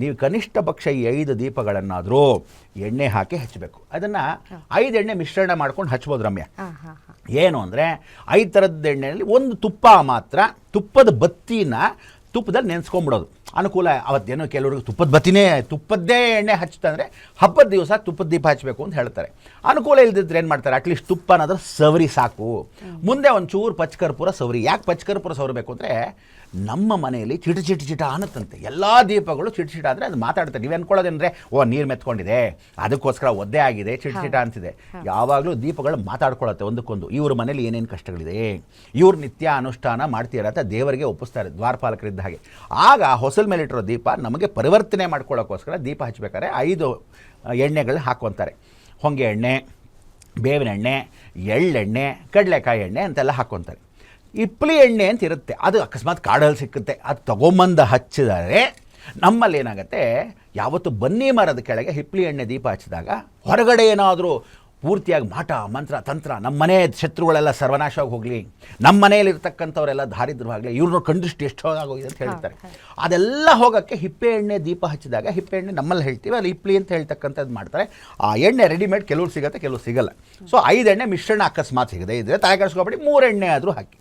ನೀವು ಕನಿಷ್ಠ ಪಕ್ಷ ಈ ಐದು ದೀಪಗಳನ್ನಾದರೂ ಎಣ್ಣೆ ಹಾಕಿ ಹಚ್ಚಬೇಕು ಅದನ್ನು ಐದು ಎಣ್ಣೆ ಮಿಶ್ರಣ ಮಾಡ್ಕೊಂಡು ಹಚ್ಬೋದು ರಮ್ಯ. ಏನು ಅಂದರೆ ಐದು ಥರದ ಎಣ್ಣೆಯಲ್ಲಿ ಒಂದು ತುಪ್ಪ ಮಾತ್ರ ತುಪ್ಪದ ಬತ್ತಿನ ತುಪ್ಪದಲ್ಲಿ ನೆನೆಸ್ಕೊಂಬಿಡೋದು. ಅನುಕೂಲ ಅವತ್ತೇನೋ ಕೆಲವರಿಗೆ ತುಪ್ಪದ ಬತ್ತಿನೇ ತುಪ್ಪದ್ದೇ ಎಣ್ಣೆ ಹಚ್ತಂದ್ರೆ ಹಬ್ಬದ ದಿವಸ ತುಪ್ಪದ ದೀಪ ಹಚ್ಚಬೇಕು ಅಂತ ಹೇಳ್ತಾರೆ. ಅನುಕೂಲ ಇಲ್ದಿದ್ರೆ ಏನು ಮಾಡ್ತಾರೆ? ಅಟ್ಲೀಸ್ಟ್ ತುಪ್ಪ ಅನ್ನೋದ್ರ ಸವರಿ ಸಾಕು. ಮುಂದೆ ಒಂಚೂರು ಪಚ್ಚಕರ್ಪೂರ ಸವರಿ. ಯಾಕೆ ಪಚ್ಚಕರ್ಪೂರ ಸವರಬೇಕು ಅಂದರೆ ನಮ್ಮ ಮನೆಯಲ್ಲಿ ಚಿಟ ಚಿಟ ಚಿಟ ಅನ್ನತ್ತಂತೆ. ಎಲ್ಲ ದೀಪಗಳು ಚಿಟ ಚಿಟ ಆದರೆ ಅದು ಮಾತಾಡ್ತಾರೆ ನೀವು ಅನ್ಕೊಳ್ಳೋದೇನಂದ್ರೆ ಓ ನೀರು ಮೆತ್ಕೊಂಡಿದೆ. ಅದಕ್ಕೋಸ್ಕರ ಒದ್ದೆ ಆಗಿದೆ. ಚಿಟ ಚಿಟ ಅಂತಿದೆ ಯಾವಾಗಲೂ ದೀಪಗಳು ಮಾತಾಡ್ಕೊಳ್ಳುತ್ತೆ ಒಂದಕ್ಕೊಂದು. ಇವ್ರ ಮನೇಲಿ ಏನೇನು ಕಷ್ಟಗಳಿದೆ? ಇವ್ರು ನಿತ್ಯ ಅನುಷ್ಠಾನ ಮಾಡ್ತೀರ ಅಂತ ದೇವರಿಗೆ ಒಪ್ಪಿಸ್ತಾರೆ ದ್ವಾರಪಾಲಕರಿದ್ದ ಹಾಗೆ. ಆಗ ಹೊಸಲ್ ಮೇಲಿಟ್ಟಿರೋ ದೀಪ ನಮಗೆ ಪರಿವರ್ತನೆ ಮಾಡ್ಕೊಳ್ಳೋಕ್ಕೋಸ್ಕರ ದೀಪ ಹಚ್ಚಬೇಕಾದ್ರೆ ಐದು ಎಣ್ಣೆಗಳು ಹಾಕ್ಕೊತಾರೆ. ಹೊಂಗೆ ಎಣ್ಣೆ, ಬೇವಿನ ಎಣ್ಣೆ, ಎಳ್ಳೆಣ್ಣೆ, ಕಡಲೆಕಾಯಿ ಎಣ್ಣೆ ಅಂತೆಲ್ಲ ಹಾಕ್ಕೊತಾರೆ. ಇಪ್ಲಿ ಎಣ್ಣೆ ಅಂತ ಇರುತ್ತೆ. ಅದು ಅಕಸ್ಮಾತ್ ಕಾಡಲ್ಲಿ ಸಿಕ್ಕುತ್ತೆ. ಅದು ತಗೊಂಬಂದು ಹಚ್ಚಿದರೆ ನಮ್ಮಲ್ಲಿ ಏನಾಗುತ್ತೆ ಯಾವತ್ತು ಬನ್ನಿ ಮರದ ಕೆಳಗೆ ಹಿಪ್ಲಿ ಎಣ್ಣೆ ದೀಪ ಹಚ್ಚಿದಾಗ ಹೊರಗಡೆ ಏನಾದರೂ ಪೂರ್ತಿಯಾಗಿ ಮಾಟ ಮಂತ್ರ ತಂತ್ರ ನಮ್ಮ ಮನೆ ಶತ್ರುಗಳೆಲ್ಲ ಸರ್ವನಾಶವಾಗಿ ಹೋಗಲಿ ನಮ್ಮ ಮನೆಯಲ್ಲಿರ್ತಕ್ಕಂಥವರೆಲ್ಲ ದಾರಿದ್ರವಾಗಲಿ ಇವ್ರನ್ನ ಕಂಡಿಷ್ಟು ಎಷ್ಟು ಆಗೋಗಿದೆ ಅಂತ ಹೇಳ್ತಾರೆ. ಅದೆಲ್ಲ ಹೋಗೋಕ್ಕೆ ಹಿಪ್ಪೆ ಎಣ್ಣೆ ದೀಪ ಹಚ್ಚಿದಾಗ ಹಿಪ್ಪೆ ಎಣ್ಣೆ ನಮ್ಮಲ್ಲಿ ಹೇಳ್ತೀವಿ ಅಲ್ಲಿ ಇಪ್ಲಿ ಅಂತ ಹೇಳ್ತಕ್ಕಂಥದ್ದು ಮಾಡ್ತಾರೆ. ಆ ಎಣ್ಣೆ ರೆಡಿಮೇಡ್ ಕೆಲವ್ರು ಸಿಗುತ್ತೆ ಕೆಲವು ಸಿಗಲ್ಲ. ಸೊ ಐದು ಎಣ್ಣೆ ಮಿಶ್ರಣ ಅಕಸ್ಮಾತ್ ಸಿಗದೆ ಇದ್ದರೆ ತಲೆ ಕೆಡಿಸ್ಕೊಬೇಡಿ ಮೂರು ಎಣ್ಣೆ ಆದರೂ ಹಾಕಿ.